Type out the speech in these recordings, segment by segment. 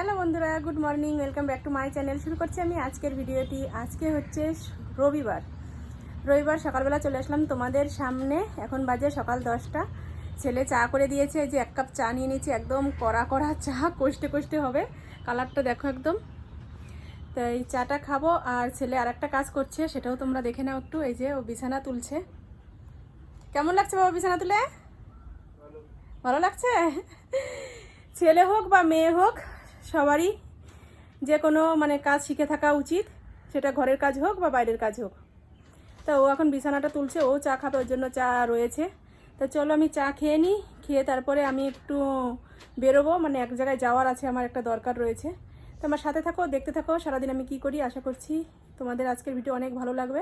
Hello বন্ধুরা, good morning, welcome back to my channel. শুরু করছি আমি আজকের ভিডিওটি। আজকে হচ্ছে রবিবার। রবিবার সকালবেলা চলে আসলাম তোমাদের সামনে। এখন বাজে সকাল দশটা। ছেলে চা করে দিয়েছে, যে এক কাপ চা নিয়ে নিয়েছি একদম কড়া কড়া চা কষ্টে কষ্টে হবে। কালারটা দেখো একদম। তো এই চাটা খাব, আর ছেলে আর একটা কাজ করছে, সেটাও তোমরা দেখে নাও একটু। এই যে ও বিছানা তুলছে। কেমন লাগছে বাবা বিছানা তুলে? ভালো লাগছে? ছেলে হোক বা মেয়ে হোক সবারই যে কোনো মানে কাজ শিখে থাকা উচিত, সেটা ঘরের কাজ হোক বা বাইরের কাজ হোক। তা ও এখন বিছানাটা তুলছে, ও চা খাবে, ওর জন্য চা রয়েছে। তো চলো আমি চা খেয়ে নিই, খেয়ে তারপরে আমি একটু বেরোবো মানে এক জায়গায় যাওয়ার আছে, আমার একটা দরকার রয়েছে। তো আমার সাথে থাকো, দেখতে থাকো, সারাদিন আমি কি করি আশা করছি তোমাদের আজকের ভিডিও অনেক ভালো লাগবে।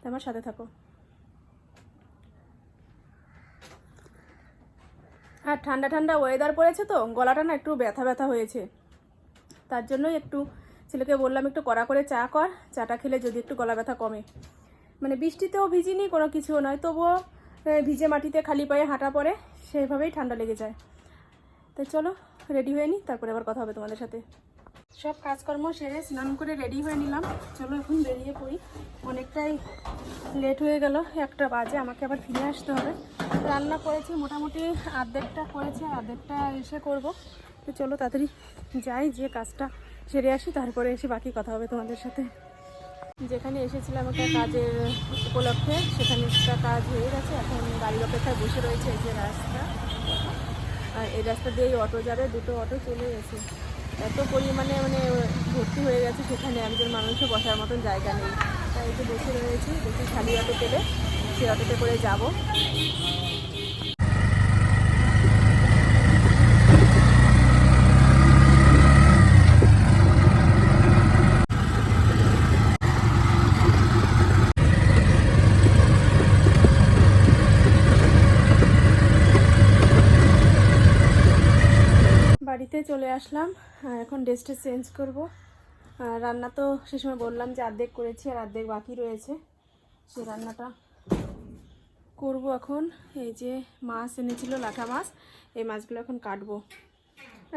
তো আমার সাথে থাকো। আর ঠান্ডা ঠান্ডা ওয়েদার পড়েছে তো, গলাটা না একটু ব্যথা ব্যথা হয়েছে। তার জন্যই একটু ছেলেকে বললাম, একটু কড়া করে চা কর, চাটা খেলে যদি একটু গলা ব্যথা কমে। মানে বৃষ্টিতেও ভিজিনি, কোনো কিছুও নয়, তবুও ভিজে মাটিতে খালি পায়ে হাঁটা পড়ে সেইভাবেই ঠান্ডা লেগে যায়। তো চলো, রেডি হয়ে নিই তারপরে আবার কথা হবে তোমাদের সাথে। সব কাজকর্ম সেরে স্নান করে রেডি হয়ে নিলাম। চলো এখন বেরিয়ে পড়ি। অনেকটাই লেট হয়ে গেল, একটা বাজে, আমাকে আবার ফিরে আসতে হবে। রান্না করেছি, মোটামুটি অর্ধেকটা করেছি, আর অর্ধেকটা এসে করব। তো চলো তাড়াতাড়ি যাই যে কাজটা সেরে আসি, তারপরে এসে বাকি কথা হবে তোমাদের সাথে। যেখানে এসেছিলাম একটা কাজের উপলক্ষে, সেখানে একটা কাজ হয়ে গেছে। এখন গাড়ির অপেক্ষায় বসে রয়েছে এই যে রাস্তা। আর এই রাস্তা দিয়েই অটো যাবে, দুটো অটো চলে গেছে। এত পরিমাণে মানে ভর্তি হয়ে গেছে, সেখানে একজন মানুষও বসার মতন জায়গা নেই। তাই যে বসে রয়েছি, দেখি খালি অটো পেলে সেই অটোতে করে যাব বাড়িতে চলে আসলাম এখন ড্রেসটা চেঞ্জ করব। রান্না তো সে সময় বললাম যে অর্ধেক করেছি, আর অর্ধেক বাকি রয়েছে। সে রান্নাটা করব এখন। এই যে মাছ এনেছিল, লাঠা মাছ, এই মাছগুলো এখন কাটবো।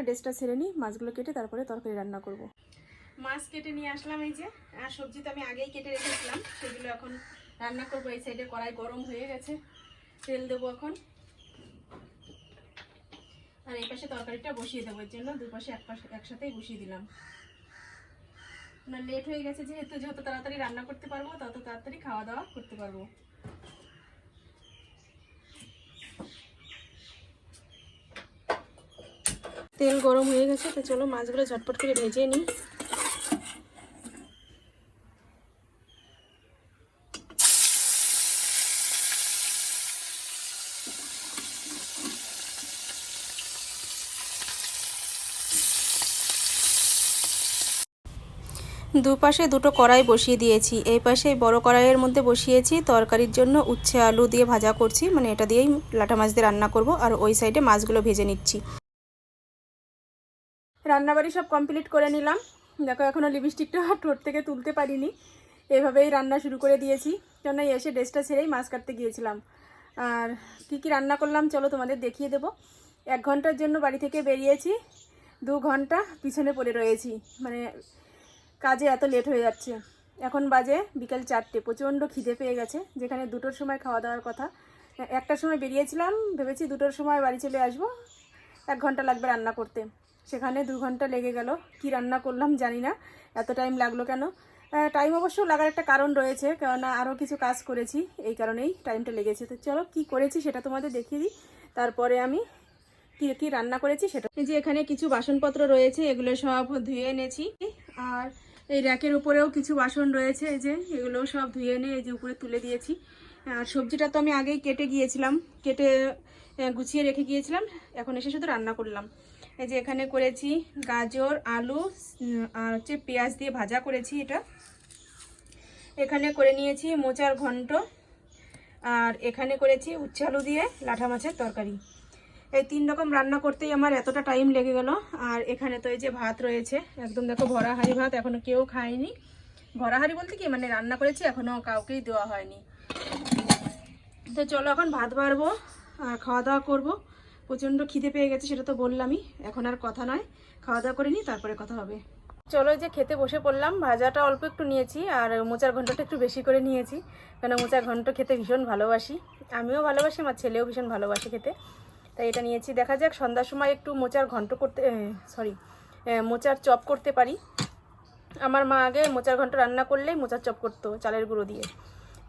ড্রেসটা ছেড়ে নিই, মাছগুলো কেটে তারপরে তরকারি রান্না করব। মাছ কেটে নিয়ে আসলাম এই যে, আর সবজি তো আমি আগেই কেটে রেখেছিলাম। সেগুলো এখন রান্না করব, এই সাইডে কড়াই গরম হয়ে গেছে, তেল দেবো এখন। আর এই পাশে তরকারিটা বসিয়ে দেবো, এর জন্য দুপাশে এক পাশে একসাথেই বসিয়ে দিলাম। না লেট হয়ে গেছে যেহেতু যত তাড়াতাড়ি রান্না করতে পারব, তত তাড়াতাড়ি খাওয়া দাওয়া করতে পারব। তেল গরম হয়ে গেছে, তো চলো মাছগুলো ঝটপট করে ভেজে নিই। দুপাশে দুটো কড়াই বসিয়ে দিয়েছি। এই পাশে বড় কড়াইয়ের মধ্যে বসিয়েছি তরকারির জন্য উচ্ছে আলু দিয়ে ভাজা করছি। মানে এটা দিয়েই লাটা মাছ দিয়ে রান্না করব আর ওই সাইডে মাছগুলো ভেজে নিচ্ছি। রান্নাবাড়ি সব কমপ্লিট করে নিলাম। দেখো এখনও লিপস্টিকটা ঠোঁট থেকে তুলতে পারিনি। এভাবেই রান্না শুরু করে দিয়েছি। কেননা এসে ড্রেসটা ছেড়েই মাছ কাটতে গিয়েছিলাম। আর কী কী রান্না করলাম চলো তোমাদের দেখিয়ে দেবো। এক ঘণ্টার জন্য বাড়ি থেকে বেরিয়েছি। দু ঘণ্টা পিছনে পড়ে রয়েছি। মানে কাজে এত লেট হয়ে যাচ্ছে। এখন বাজে বিকেল চারটে, প্রচণ্ড খিদে পেয়ে গেছে, যেখানে দুটোর সময় খাওয়া দাওয়ার কথা। একটার সময় বেরিয়েছিলাম, ভেবেছি দুটোর সময় বাড়ি চলে আসব, এক ঘণ্টা লাগবে রান্না করতে। সেখানে দু ঘণ্টা লেগে গেল, কি রান্না করলাম জানি না, এত টাইম লাগল কেন? টাইম অবশ্য লাগার একটা কারণ রয়েছে, কেননা আরও কিছু কাজ করেছি, এই কারণেই টাইমটা লেগেছে। তো চলো, কি করেছি সেটা তোমাদের দেখিয়ে দিই। তারপরে আমি কি কি রান্না করেছি সেটা যে এখানে কিছু বাসনপত্র রয়েছে, এগুলো সব ধুয়ে এনেছি। আর এই র্যাকের উপরেও কিছু বাসন রয়েছে, এই যে এগুলোও সব ধুয়ে এনে এই যে উপরে তুলে দিয়েছি। আর সবজিটা তো আমি আগেই কেটে গিয়েছিলাম, কেটে গুছিয়ে রেখে গিয়েছিলাম, এখন এসে শুধু রান্না করলাম। এই যে এখানে করেছি গাজর, আলু আর হচ্ছে পেঁয়াজ দিয়ে ভাজা করেছি এটা। এখানে করে নিয়েছি মোচার ঘন্ট, আর এখানে করেছি উচ্ছে আলু দিয়ে লাঠা মাছের তরকারি। এই তিন রকম রান্না করতেই আমার এতটা টাইম লেগে গেল। আর এখানে তো এই যে ভাত রয়েছে, একদম দেখো ভরা হাঁড়ি ভাত এখনও কেউ খায়নি। ভরা হাঁড়ি বলতে কি? মানে রান্না করেছি, এখনও কাউকেই দেওয়া হয়নি। তো চলো এখন ভাত বাড়বো, আর খাওয়া দাওয়া করব। প্রচণ্ড খিদে পেয়ে গেছে, সেটা তো বললামই। এখন আর কথা নয়, খাওয়া দাওয়া করে নিই তারপরে কথা হবে। চলো যে খেতে বসে পড়লাম, ভাজাটা অল্প একটু নিয়েছি, আর মোচার ঘন্টটা একটু বেশি করে নিয়েছি। কেন মোচার ঘন্ট খেতে ভীষণ ভালোবাসি। আমিও ভালোবাসি, আমার ছেলেও ভীষণ ভালোবাসে খেতে। তাই এটা নিয়েছি। দেখা যাক, সন্ধ্যার সময় একটু মোচার ঘন্ট করতে সরি মোচার চপ করতে পারি। আমার মা আগে মোচার ঘন্ট রান্না করলেই মোচার চপ করতো চালের গুঁড়ো দিয়ে।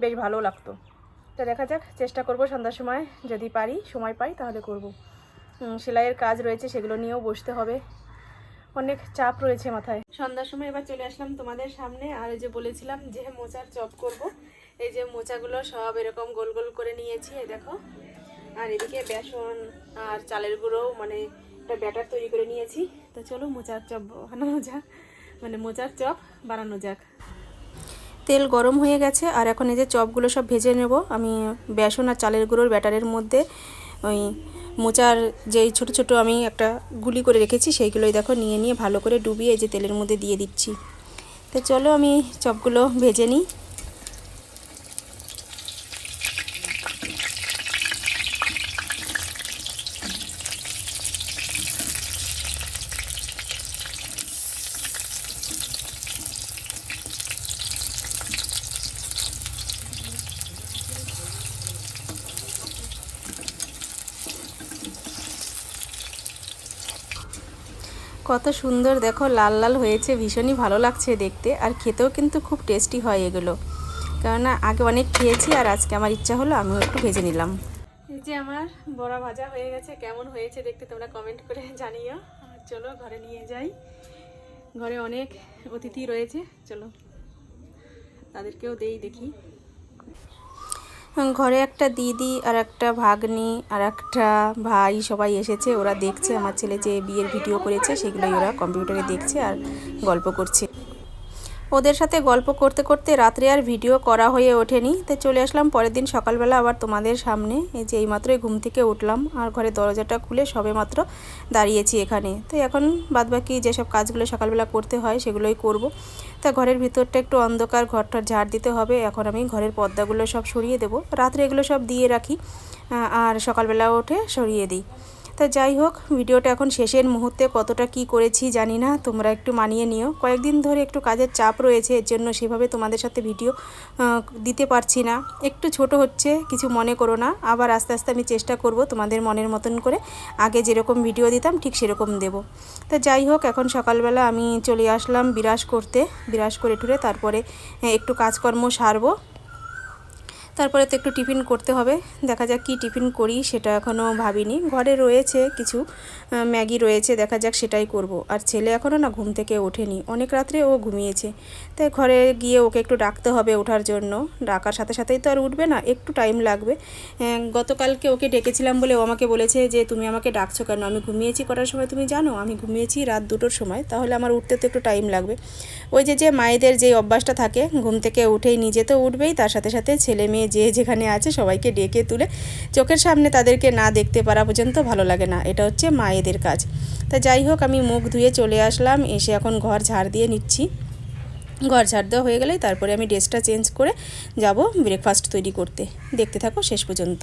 বেশ ভালো লাগতো। তো দেখা যাক, চেষ্টা করব সন্ধ্যার সময়। যদি পারি, সময় পাই, তাহলে করব। সেলাইয়ের কাজ রয়েছে, সেগুলো নিয়েও বসতে হবে। অনেক চাপ রয়েছে মাথায়। সন্ধ্যার সময় এবার চলে আসলাম তোমাদের সামনে। আর যে বলেছিলাম যে মোচার চপ করব। এই যে মোচাগুলো সব এরকম গোল গোল করে নিয়েছি, এই দেখো। আর এদিকে বেসন আর চালের গুঁড়ো মানে একটা ব্যাটার তৈরি করে নিয়েছি। তো চলো মোচার চপ বানানো যাক। মানে মোচার চপ বানানো যাক। তেল গরম হয়ে গেছে, আর এখন এই যে চপগুলো সব ভেজে নেব। আমি বেসন আর চালের গুঁড়োর ব্যাটারের মধ্যে ওই মোচার যেই ছোট ছোট আমি একটা গুলি করে রেখেছি, সেইগুলোই দেখো নিয়ে নিয়ে ভালো করে ডুবিয়ে এই যে তেলের মধ্যে দিয়ে দিচ্ছি। তো চলো আমি চপগুলো ভেজে নিই। কত সুন্দর, দেখো, লাল লাল হয়েছে, ভীষণই ভালো লাগছে দেখতে, আর খেতেও কিন্তু খুব টেস্টি হয় এগুলো। কেননা, আগে অনেক খেয়েছি, আর আজকে আমার ইচ্ছা হলো, আমিও একটু ভেজে নিলাম। এই যে আমার বড়া ভাজা হয়ে গেছে, কেমন হয়েছে দেখতে তোমরা কমেন্ট করে জানিও। চলো, ঘরে নিয়ে যাই। ঘরে অনেক অতিথি রয়েছে, চলো, তাদেরকেও দেই দেখি। ঘরে একটা দিদি আর একটা ভাগ্নি আর একটা ভাই সবাই এসেছে। ওরা দেখছে, আমার ছেলে যে বিয়ের ভিডিও করেছে, সেগুলোই ওরা কম্পিউটারে দেখছে আর গল্প করছে। ওদের সাথে গল্প করতে করতে রাত্রে আর ভিডিও করা হয়ে ওঠেনি। তাই চলে আসলাম পরের দিন সকালবেলা আবার তোমাদের সামনে। এই যে এইমাত্রই ঘুম থেকে উঠলাম আর ঘরে দরজাটা খুলে সবে মাত্র দাঁড়িয়েছি এখানে। তো এখন বাদবাকি যেসব কাজগুলো সকালবেলা করতে হয় সেগুলোই করব। তা ঘরের ভিতরটা একটু অন্ধকার ঘরটা ঝাড় দিতে হবে। এখন আমি ঘরের পর্দাগুলো সব সরিয়ে দেবো। রাত্রে এগুলো সব দিয়ে রাখি আর সকালবেলা উঠে সরিয়ে দিই। তা যাই হোক, ভিডিওটা এখন শেষের মুহূর্তে কতটা কি করেছি জানি না, তোমরা একটু মানিয়ে নিও। কয়েকদিন ধরে একটু কাজের চাপ রয়েছে, এর জন্য সেভাবে তোমাদের সাথে ভিডিও দিতে পারছি না। একটু ছোট হচ্ছে, কিছু মনে করো না, আবার আস্তে আস্তে আমি চেষ্টা করব তোমাদের মনের মতন করে আগে যেরকম ভিডিও দিতাম, ঠিক সেরকম দেব। তা যাই হোক, এখন সকালবেলা আমি চলে আসলাম বিরাজ করতে, বিরাজ করে টুরে তারপরে একটু কাজকর্ম সারবো। তারপরে তো একটু টিফিন করতে হবে। দেখা যাক কি টিফিন করি, সেটা এখনও ভাবিনি। ঘরে রয়েছে কিছু ম্যাগি রয়েছে, দেখা যাক সেটাই করব। আর ছেলে এখনও না ঘুম থেকে ওঠেনি। অনেক রাত্রে ও ঘুমিয়েছে। তাই ঘরে গিয়ে ওকে একটু ডাকতে হবে ওঠার জন্য। ডাকার সাথে সাথেই তো আর উঠবে না, একটু টাইম লাগবে। গতকালকে ওকে ডেকেছিলাম বলে ও আমাকে বলেছে যে, তুমি আমাকে ডাকছো কেন? আমি ঘুমিয়েছি কটার সময় তুমি জানো? আমি ঘুমিয়েছি রাত দুটোর সময়। তাহলে আমার উঠতে তো একটু টাইম লাগবে। ওই যে যে মায়েদের যে অভ্যাসটা থাকে, ঘুম থেকে উঠেই নিজে তো উঠবেই, তার সাথে সাথে ছেলে মেয়ে যে যেখানে আছে সবাইকে ডেকে তুলে চোখের সামনে তাদেরকে না দেখতে পারা পর্যন্ত ভালো লাগে না। এটা হচ্ছে মায়েদের কাজ। তা যাই হোক, আমি মুখ ধুয়ে চলে আসলাম, এসে এখন ঘর ঝাড় দিয়ে নিচ্ছি। ঘর ঝাড় দেওয়া হয়ে গেলেই তারপরে আমি ড্রেসটা চেঞ্জ করে যাব ব্রেকফাস্ট তৈরি করতে। দেখতে থাকো শেষ পর্যন্ত।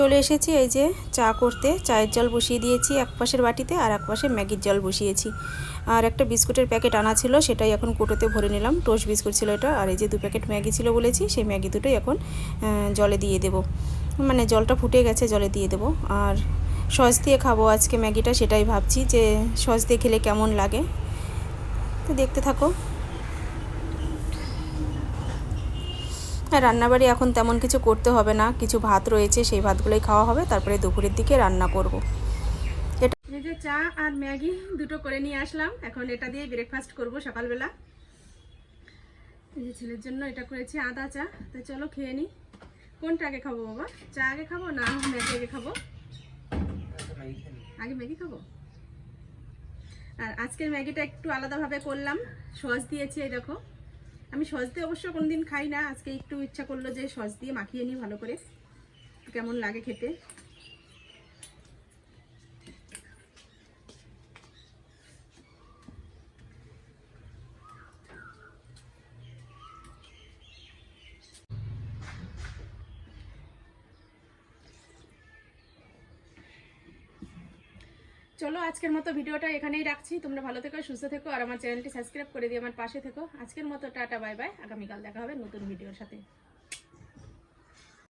চলে এসেছি, এই যে চা করতে। চায়ের জল বসিয়ে দিয়েছি এক পাশের বাটিতে আর এক পাশে ম্যাগির জল বসিয়েছি। আর একটা বিস্কুটের প্যাকেট আনা ছিল, সেটাই এখন কোটোতে ভরে নিলাম। টোস্ট বিস্কুট ছিল এটা, আর এই যে দু প্যাকেট ম্যাগি ছিল বলেছি, সেই ম্যাগি দুটোই এখন জলে দিয়ে দেব। মানে জলটা ফুটে গেছে, জলে দিয়ে দেব। আর সস দিয়ে খাব আজকে ম্যাগিটা, সেটাই ভাবছি যে সস দিয়ে খেলে কেমন লাগে। তো দেখতে থাকো। রান্নাবাড়ি এখন তেমন কিছু করতে হবে না। কিছু ভাত রয়েছে, সেই ভাতগুলোই খাওয়া হবে। তারপরে দুপুরের দিকে রান্না করব। এটা এই যে চা আর ম্যাগি দুটো করে নিয়ে আসলাম। এখন এটা দিয়ে ব্রেকফাস্ট করব সকালবেলা। এই যে ছেলের জন্য এটা করেছি আদা চা। তো চলো খেয়ে নিই কোনটা আগে খাব বাবা? চা আগে খাব না ম্যাগি আগে খাব? আগে ম্যাগি খাব? আর আজকের ম্যাগিটা একটু আলাদাভাবে করলাম। সস দিয়েছি, এই দেখো। আমি সস দিয়ে অবশ্য কোনোদিন খাই না। আজকে একটু ইচ্ছা করল যে সস দিয়ে মাখিয়ে নিই ভালো করে। কেমন লাগে খেতে? চলো আজকের মতো ভিডিওটা এখানেই রাখছি। তোমরা ভালো থেকো, সুস্থ থেকো, আর আমার চ্যানেলটি সাবস্ক্রাইব করে দিয়ে আমার পাশে থেকো। আজকের মতো টাটা, বাই বাই। আগামীকাল দেখা হবে নতুন ভিডিওর সাথে।